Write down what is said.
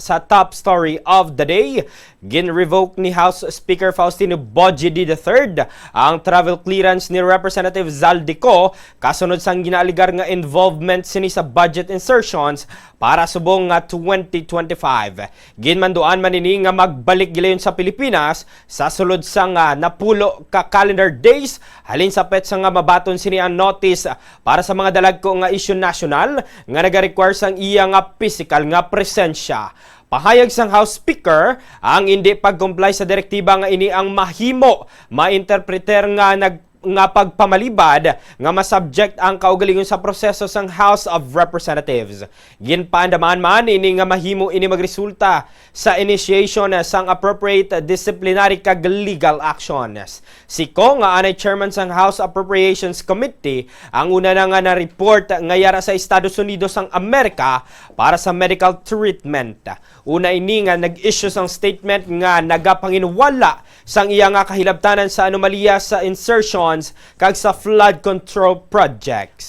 sa top story of the day. Gin-revoke ni House Speaker Faustino Bojidi III ang travel clearance ni Representative Zaldico kasunod sang ginaaligar nga involvement sini sa budget insertions para subong nga 2025. Ginmanduan man ini nga magbalik gilayon sa Pilipinas sa sulod sang nga napulo ka calendar days halin sa pet nga mabaton sini ang notice para sa mga dalag ko nga issue national nga naga-require sang iya nga physical nga presensya. Pahayag sang House Speaker ang hindi pag-comply sa direktiba nga ini ang mahimo mainterpreter nga nag nga pagpamalibad nga masubject ang kaugalingon sa proseso sang House of Representatives. Ginpaandaman man ini nga mahimo ini magresulta sa initiation sang appropriate disciplinary kag legal actions. Si Ko nga anay chairman sang House Appropriations Committee ang una na nga na report nga yara sa Estados Unidos sang Amerika para sa medical treatment. Una ini nga nag-issue sang statement nga nagapanginwala sang iya nga kahilabtanan sa anomalya sa insertions kag sa flood control projects.